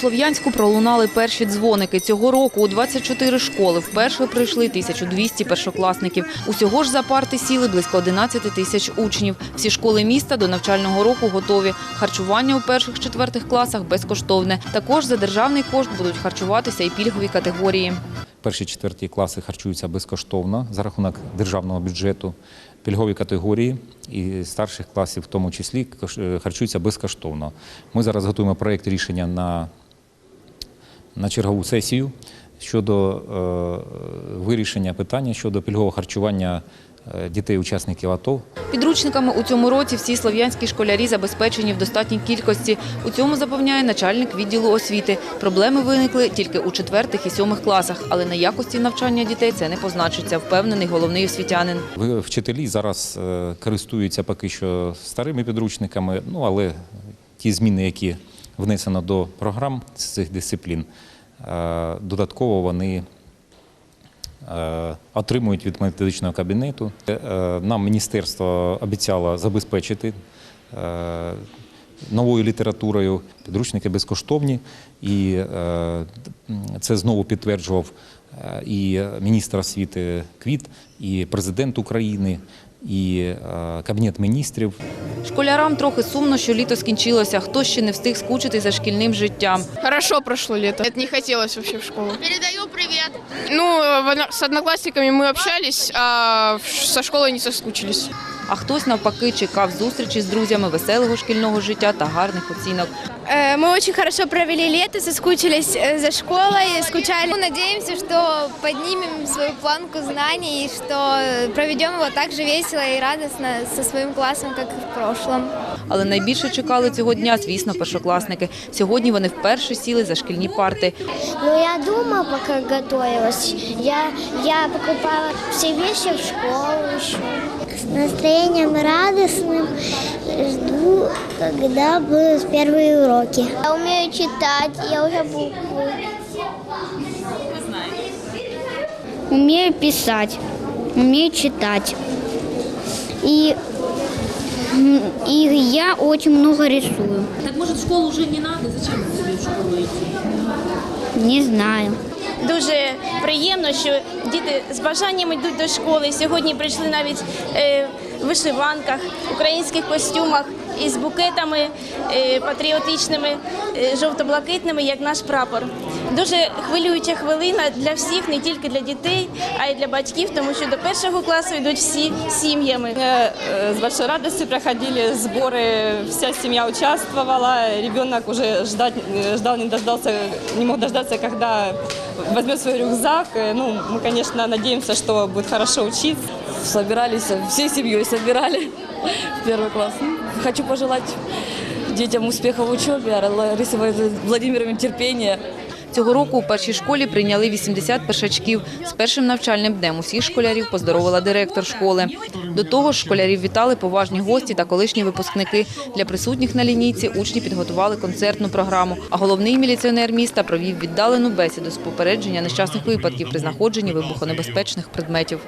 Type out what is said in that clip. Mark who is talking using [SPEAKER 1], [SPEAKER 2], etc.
[SPEAKER 1] Слов'янську пролунали перші дзвоники. Цього року у 24 школи вперше прийшли 1200 першокласників. Усього ж за парти сіли близько 11 тисяч учнів. Всі школи міста до навчального року готові. Харчування у перших-четвертих класах безкоштовне. Також за державний кошт будуть харчуватися і пільгові категорії.
[SPEAKER 2] Перші четверті класи харчуються безкоштовно за рахунок державного бюджету. Пільгові категорії і старших класів, в тому числі, е, харчуються безкоштовно. Ми зараз готуємо проєкт рішення на, на чергову сесію щодо е, вирішення питання щодо пільгового харчування е, дітей-учасників АТО
[SPEAKER 1] Підручниками у цьому році всі слов'янські школярі забезпечені в достатній кількості. У цьому запевняє начальник відділу освіти. Проблеми виникли тільки у четвертих і сьомих класах, але на якості навчання дітей це не позначиться, впевнений головний освітянин.
[SPEAKER 2] Вчителі зараз е, користуються поки що старими підручниками, ну але ті зміни, які внесено до програм з цих дисциплін, е, додатково вони е, отримують від методичного кабінету. Е, Нам міністерство обіцяло забезпечити новою літературою. Підручники безкоштовні, і це знову підтверджував і міністр освіти Квіт, і президент України, і е, кабінет міністрів.
[SPEAKER 1] Школярам трохи сумно, що літо скінчилося. Хто ще не встиг скучити за шкільним життям.
[SPEAKER 3] Хорошо прошло лето. Это не хотелось вообще в школу.
[SPEAKER 4] Передаю привет.
[SPEAKER 3] Ну, в одно- с одноклассниками общались, а со школой не соскучились
[SPEAKER 1] А хтось навпаки чекав зустрічі з друзями, веселого шкільного життя та гарних оцінок.
[SPEAKER 4] Э, Мы очень хорошо провели лето, соскучились э, за школой, скучали. Ну, Надеемся, что поднимем свою планку знаний и что э, проведем его так же весело и радостно со своим классом, как и в прошлом.
[SPEAKER 1] Але найбільше чекали цього дня, звісно, першокласники. Сьогодні вони вперше сіли за шкільні парти.
[SPEAKER 5] Ну, я дома пока готовилась. Я, я покупала все вещи в школу еще. С настроением радостным жду, когда будут первые уроки. Я умею читать, я уже буквы. Умею писать, умею читать. И, м, и я очень много рисую.
[SPEAKER 6] Так может в школу уже не надо? Зачем тебе в школу идти?
[SPEAKER 5] Не знаю.
[SPEAKER 7] Дуже приємно, що діти з бажанням йдуть до школи. Сьогодні прийшли навіть е, в вишиванках, українських костюмах із букетами е, патріотичними, е, жовто-блакитними, як наш прапор Дуже хвилююча хвилина для всіх, не тільки для дітей, а й для батьків, тому що до першого класу йдуть всі сім'ями.
[SPEAKER 8] Э, С большой радостью проходили сборы, вся семья участвовала, ребенок уже ждать, э, ждал, не дождался, не мог дождаться, когда возьмет свой рюкзак. Э, Ну, мы, конечно, надеемся, что будет хорошо учиться.
[SPEAKER 9] собирались, всей семьей собирали в первый класс. Хочу пожелать детям успеха в учебе, а Ларисе Владимировне терпения.
[SPEAKER 1] Цього року у першій школі прийняли 80 першачків. З першим навчальним днем усіх школярів поздоровила директор школи. До того ж, школярів вітали поважні гості та колишні випускники. Для присутніх на лінійці учні підготували концертну програму. А головний міліціонер міста провів віддалену бесіду з попередження нещасних випадків при знаходженні вибухонебезпечних предметів.